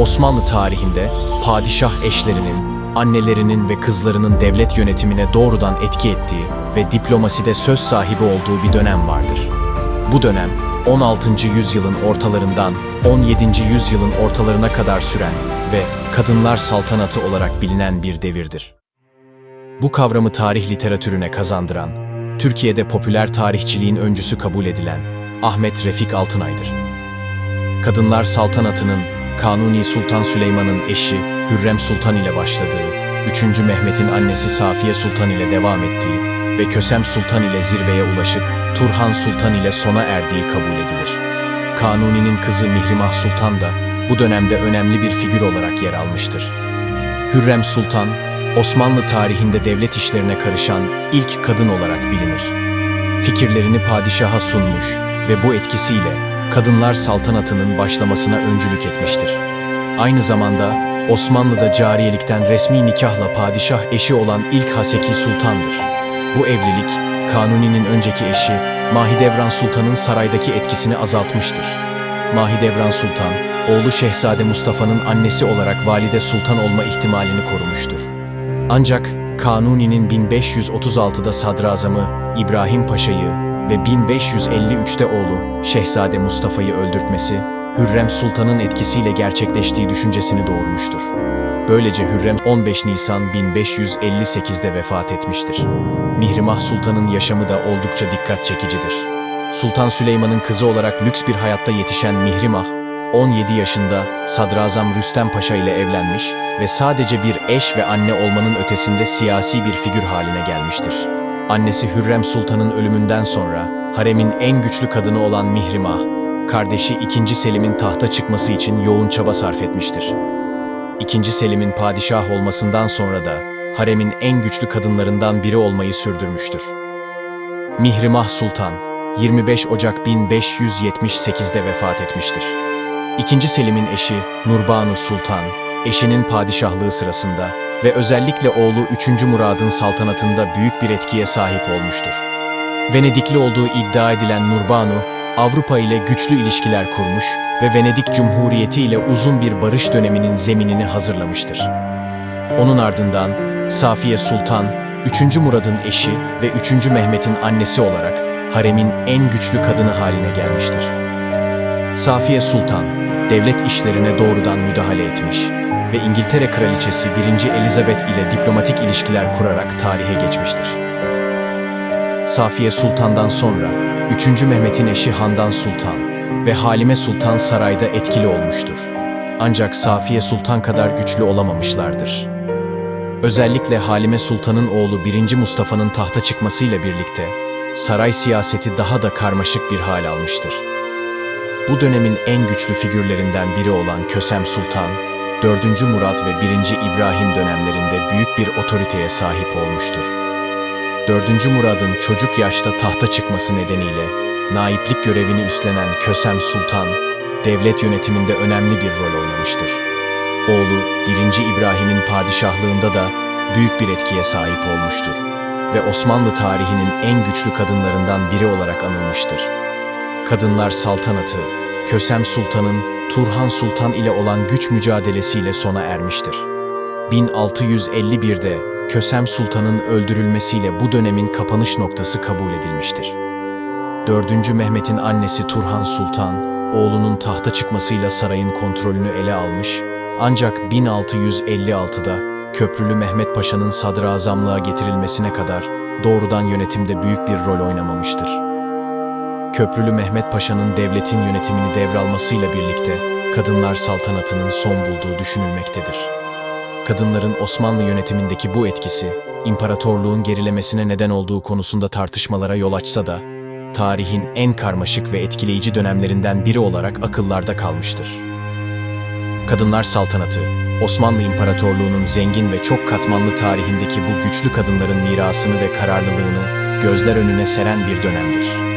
Osmanlı tarihinde padişah eşlerinin, annelerinin ve kızlarının devlet yönetimine doğrudan etki ettiği ve diplomaside söz sahibi olduğu bir dönem vardır. Bu dönem 16. yüzyılın ortalarından 17. yüzyılın ortalarına kadar süren ve kadınlar saltanatı olarak bilinen bir devirdir. Bu kavramı tarih literatürüne kazandıran, Türkiye'de popüler tarihçiliğin öncüsü kabul edilen Ahmet Refik Altınay'dır. Kadınlar saltanatının Kanuni Sultan Süleyman'ın eşi Hürrem Sultan ile başladığı, 3. Mehmet'in annesi Safiye Sultan ile devam ettiği ve Kösem Sultan ile zirveye ulaşıp Turhan Sultan ile sona erdiği kabul edilir. Kanuni'nin kızı Mihrimah Sultan da bu dönemde önemli bir figür olarak yer almıştır. Hürrem Sultan, Osmanlı tarihinde devlet işlerine karışan ilk kadın olarak bilinir. Fikirlerini padişaha sunmuş ve bu etkisiyle kadınlar saltanatının başlamasına öncülük etmiştir. Aynı zamanda Osmanlı'da cariyelikten resmi nikahla padişah eşi olan ilk Haseki Sultan'dır. Bu evlilik, Kanuni'nin önceki eşi Mahidevran Sultan'ın saraydaki etkisini azaltmıştır. Mahidevran Sultan, oğlu Şehzade Mustafa'nın annesi olarak Valide Sultan olma ihtimalini korumuştur. Ancak Kanuni'nin 1536'da sadrazamı İbrahim Paşa'yı ve 1553'te oğlu Şehzade Mustafa'yı öldürtmesi, Hürrem Sultan'ın etkisiyle gerçekleştiği düşüncesini doğurmuştur. Böylece Hürrem 15 Nisan 1558'de vefat etmiştir. Mihrimah Sultan'ın yaşamı da oldukça dikkat çekicidir. Sultan Süleyman'ın kızı olarak lüks bir hayatta yetişen Mihrimah, 17 yaşında Sadrazam Rüstem Paşa ile evlenmiş ve sadece bir eş ve anne olmanın ötesinde siyasi bir figür haline gelmiştir. Annesi Hürrem Sultan'ın ölümünden sonra haremin en güçlü kadını olan Mihrimah, kardeşi 2. Selim'in tahta çıkması için yoğun çaba sarf etmiştir. 2. Selim'in padişah olmasından sonra da haremin en güçlü kadınlarından biri olmayı sürdürmüştür. Mihrimah Sultan 25 Ocak 1578'de vefat etmiştir. İkinci Selim'in eşi Nurbanu Sultan, eşinin padişahlığı sırasında ve özellikle oğlu 3. Murad'ın saltanatında büyük bir etkiye sahip olmuştur. Venedikli olduğu iddia edilen Nurbanu, Avrupa ile güçlü ilişkiler kurmuş ve Venedik Cumhuriyeti ile uzun bir barış döneminin zeminini hazırlamıştır. Onun ardından Safiye Sultan, 3. Murad'ın eşi ve 3. Mehmet'in annesi olarak haremin en güçlü kadını haline gelmiştir. Safiye Sultan, devlet işlerine doğrudan müdahale etmiş ve İngiltere Kraliçesi 1. Elizabeth ile diplomatik ilişkiler kurarak tarihe geçmiştir. Safiye Sultan'dan sonra 3. Mehmet'in eşi Handan Sultan ve Halime Sultan sarayda etkili olmuştur. Ancak Safiye Sultan kadar güçlü olamamışlardır. Özellikle Halime Sultan'ın oğlu 1. Mustafa'nın tahta çıkmasıyla birlikte saray siyaseti daha da karmaşık bir hal almıştır. Bu dönemin en güçlü figürlerinden biri olan Kösem Sultan, 4. Murat ve 1. İbrahim dönemlerinde büyük bir otoriteye sahip olmuştur. 4. Murad'ın çocuk yaşta tahta çıkması nedeniyle naiplik görevini üstlenen Kösem Sultan, devlet yönetiminde önemli bir rol oynamıştır. Oğlu 1. İbrahim'in padişahlığında da büyük bir etkiye sahip olmuştur ve Osmanlı tarihinin en güçlü kadınlarından biri olarak anılmıştır. Kadınlar saltanatı, Kösem Sultan'ın Turhan Sultan ile olan güç mücadelesiyle sona ermiştir. 1651'de Kösem Sultan'ın öldürülmesiyle bu dönemin kapanış noktası kabul edilmiştir. 4. Mehmet'in annesi Turhan Sultan, oğlunun tahta çıkmasıyla sarayın kontrolünü ele almış, ancak 1656'da Köprülü Mehmet Paşa'nın sadrazamlığa getirilmesine kadar doğrudan yönetimde büyük bir rol oynamamıştır. Köprülü Mehmet Paşa'nın devletin yönetimini devralmasıyla birlikte kadınlar saltanatının son bulduğu düşünülmektedir. Kadınların Osmanlı yönetimindeki bu etkisi, imparatorluğun gerilemesine neden olduğu konusunda tartışmalara yol açsa da, tarihin en karmaşık ve etkileyici dönemlerinden biri olarak akıllarda kalmıştır. Kadınlar saltanatı, Osmanlı İmparatorluğu'nun zengin ve çok katmanlı tarihindeki bu güçlü kadınların mirasını ve kararlılığını gözler önüne seren bir dönemdir.